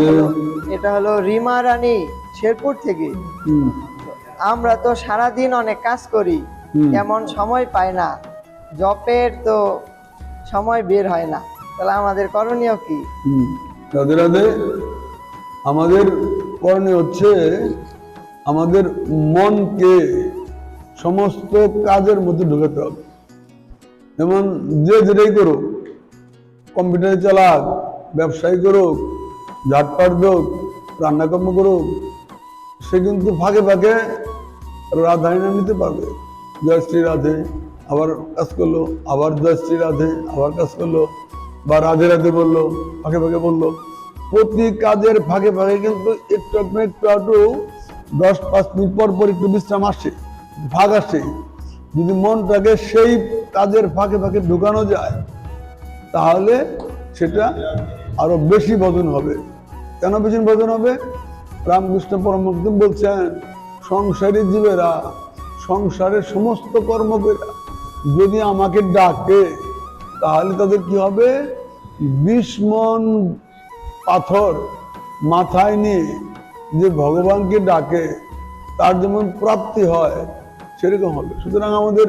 এটা হলো এটা হলো রিমা রানী শেরপুর থেকে। আমরা তো সারাদিন অনেক কাজ করি এমন সময় পাই না। জবের তো সময় বের হয় না। তাহলে আমাদের করণীয় কি? রাধে রাধে। আমাদের করণীয় হচ্ছে আমাদের মনকে সমস্ত কাজের মধ্যে ঢুকাতে হবে। যেমন যে যেটাই করুক কম্পিউটার চালাক ব্যবসায়ী করুক ঝাটপাট দোক রান্নাকর্ম করুক সে কিন্তু ফাঁকে ফাঁকে রাধাই নাম নিতে পারবে। জয় শ্রী রাধে, আবার কাজ করল, আবার জয় শ্রী রাধে, আবার কাজ করল, বা রাধে রাধে বলল, ফাঁকে ফাঁকে বলল। প্রতি কাজের ফাঁকে ফাঁকে কিন্তু একটু একটু একটু একটু দশ পাঁচ মিনিট পর পর একটু বিশ্রাম আসে, ভাগ আসে। যদি মনটাকে সেই কাজের ফাঁকে ফাঁকে ঢুকানো যায়, তাহলে সেটা আরও বেশি বদন হবে। কেন বেশি বদন হবে? রামকৃষ্ণ পরমহংস বলছেন, সংসারী জীবেরা, সংসারের সমস্ত কর্মকেরা যদি আমাকে ডাকে, তাহলে তাদের কি হবে? বিশ মন পাথর মাথায় নিয়ে যে ভগবানকে ডাকে, তার যেমন প্রাপ্তি হয়, সেরকম হবে। সুতরাং আমাদের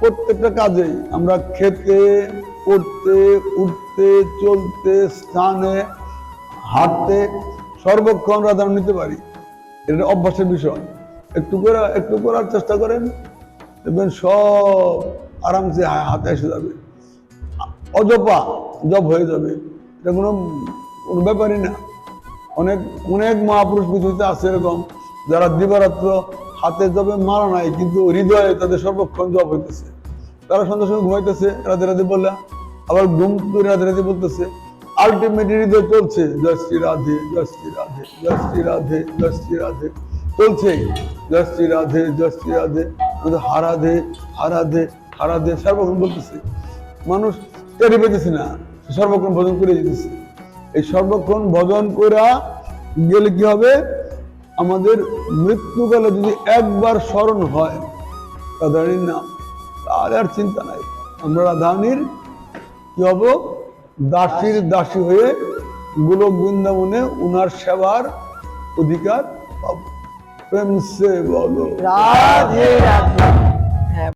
প্রত্যেকটা কাজেই আমরা খেতে পড়তে উঠতে চলতে, স্থানে, হাঁটতে সর্বক্ষণ রাধা নিতে পারি। এটা অভ্যাসের বিষয়। একটু করে, একটু করার চেষ্টা করেন, দেখবেন সব আরামসে হাতে এসে যাবে। অজপা জব হয়ে যাবে। এটা কোনো কোনো ব্যাপারই না। অনেক অনেক মহাপুরুষ পৃথিবীতে আছে এরকম, যারা দিবারাত্র হাতে জবে মারা নাই, কিন্তু হৃদয়ে তাদের সর্বক্ষণ জব হইতেছে। তারা সন্ধ্যার সময় ঘুমাইতেছে রাধে রাধে বললে, আবার ঘুম করে রাধে রাধে বলতেছে আলটিমেট হৃদয় চলছে জয় শ্রী রাধে জয় শ্রী রাধে জয় শ্রী রাধে জয় শ্রী রাধে। চলছে জয় শ্রী রাধে জয় শ্রী রাধে হারাধে হারাধে হারাধে। সর্বক্ষণ বলতেছে। মানুষ টেরি পেতেছে না, সর্বক্ষণ ভজন করে যেতেছে। এই সর্বক্ষণ ভজন করা গেলে কি হবে? আমাদের মৃত্যুকালে যদি একবার স্মরণ হয় রাধারানীর নাম তাহলে আর চিন্তা নাই। আমরা রাধানীর কি হব? দাসীর দাসী হয়ে গোলক বৃন্দাবনে উনার সেবার অধিকার পাবো। প্রেম সে বলো। রাধে রাধে।